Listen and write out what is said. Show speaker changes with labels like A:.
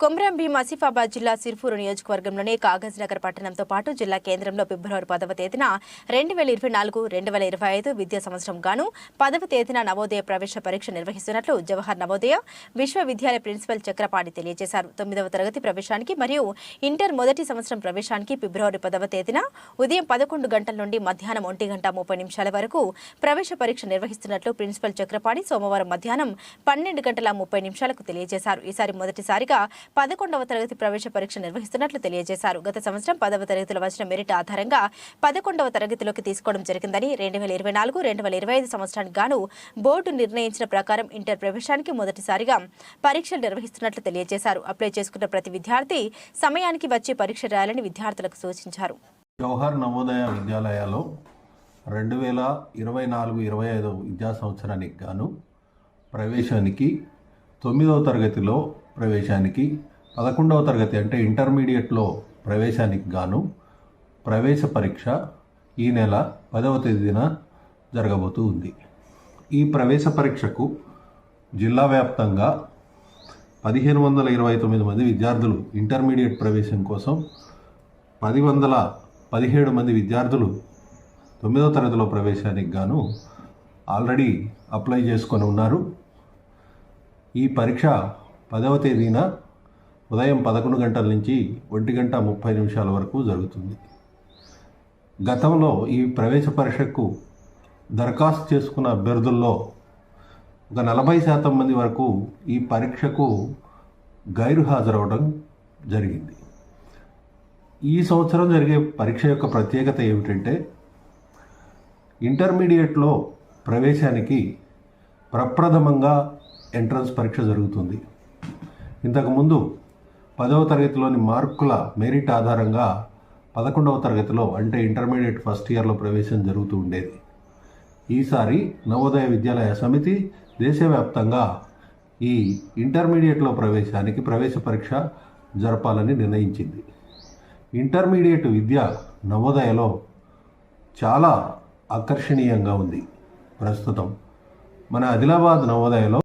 A: కొమ్రం భీం ఆసిఫాబాద్ జిల్లా సిర్పూరు నియోజకవర్గంలోని కాగజ్ నగర్ పట్టణంతో పాటు జిల్లా కేంద్రంలో ఫిబ్రవరి పదవ తేదీన రెండు వేల ఇరవై నాలుగు రెండు వేల ఇరవై ఐదు విద్యా సంవత్సరం గాను పదవ తేదీన నవోదయ ప్రవేశ పరీక్ష నిర్వహిస్తున్నట్లు జవహర్ నవోదయ విశ్వవిద్యాలయ ప్రిన్సిపల్ చక్రపాణి తెలియజేశారు. తొమ్మిదవ తరగతి ప్రవేశానికి మరియు ఇంటర్ మొదటి సంవత్సరం ప్రవేశానికి ఫిబ్రవరి పదవ తేదీన ఉదయం పదకొండు గంటల నుండి మధ్యాహ్నం ఒంటి గంట ముప్పై నిమిషాల వరకు ప్రవేశ పరీక్ష నిర్వహిస్తున్నట్లు ప్రిన్సిపల్ చక్రపాణి సోమవారం మధ్యాహ్నం పన్నెండు గంటల ముప్పై నిమిషాలకు తెలియజేశారు. ఈసారి మొదటిసారిగా పదకొండవ తరగతి ప్రవేశ పరీక్ష నిర్వహిస్తున్నట్లు తెలియజేశారు. గత సంవత్సరం పదవ తరగతిలో వచ్చిన మెరిట్ ఆధారంగా పదకొండవ తరగతిలోకి తీసుకోవడం జరిగిందని రెండు వేల ఇరవై నాలుగు రెండు వేల ఇరవై ఐదు సంవత్సరానికి గాను బోర్డు నిర్ణయించిన ప్రకారం ఇంటర్ ప్రవేశానికి మొదటిసారిగా పరీక్షలు నిర్వహిస్తున్నట్లు తెలియజేశారు. అప్లై చేసుకున్న ప్రతి విద్యార్థి సమయానికి వచ్చి పరీక్ష రాయాలని విద్యార్థులకు సూచించారు.
B: జవహర్ నవోదయ విద్యాలయాల్లో రెండు వేల ఇరవై నాలుగు ఇరవై ఐదు విద్యా సంవత్సరానికి గాను ప్రవేశానికి తొమ్మిదవ తరగతిలో ప్రవేశానికి పదకొండవ తరగతి అంటే ఇంటర్మీడియట్లో ప్రవేశానికి గాను ప్రవేశ పరీక్ష ఈ నెల పదవ తేదీన జరగబోతూ ఉంది. ఈ ప్రవేశ పరీక్షకు జిల్లా వ్యాప్తంగా పదిహేను వందల ఇరవై తొమ్మిది మంది విద్యార్థులు ఇంటర్మీడియట్ ప్రవేశం కోసం పది వందల పదిహేడు మంది విద్యార్థులు తొమ్మిదవ తరగతిలో ప్రవేశానికి గాను ఆల్రెడీ అప్లై చేసుకొని ఉన్నారు. ఈ పరీక్ష పదవ తేదీన ఉదయం పదకొండు గంటల నుంచి ఒంటి గంట ముప్పై నిమిషాల వరకు జరుగుతుంది. గతంలో ఈ ప్రవేశ పరీక్షకు దరఖాస్తు చేసుకున్న అభ్యర్థుల్లో ఒక నలభై శాతం మంది వరకు ఈ పరీక్షకు గైరు హాజరవడం జరిగింది. ఈ సంవత్సరం జరిగే పరీక్ష యొక్క ప్రత్యేకత ఏమిటంటే ఇంటర్మీడియట్లో ప్రవేశానికి ప్రప్రథమంగా ఎంట్రన్స్ పరీక్ష జరుగుతుంది. ఇంతకుముందు పదవ తరగతిలోని మార్కుల మెరిట్ ఆధారంగా పదకొండవ తరగతిలో అంటే ఇంటర్మీడియట్ ఫస్ట్ ఇయర్లో ప్రవేశం జరుగుతూ ఉండేది. ఈసారి నవోదయ విద్యాలయ సమితి దేశవ్యాప్తంగా ఈ ఇంటర్మీడియట్లో ప్రవేశానికి ప్రవేశ పరీక్ష జరపాలని నిర్ణయించింది. ఇంటర్మీడియట్ విద్య నవోదయలో చాలా ఆకర్షణీయంగా ఉంది ప్రస్తుతం. మన ఆదిలాబాద్ నవోదయలో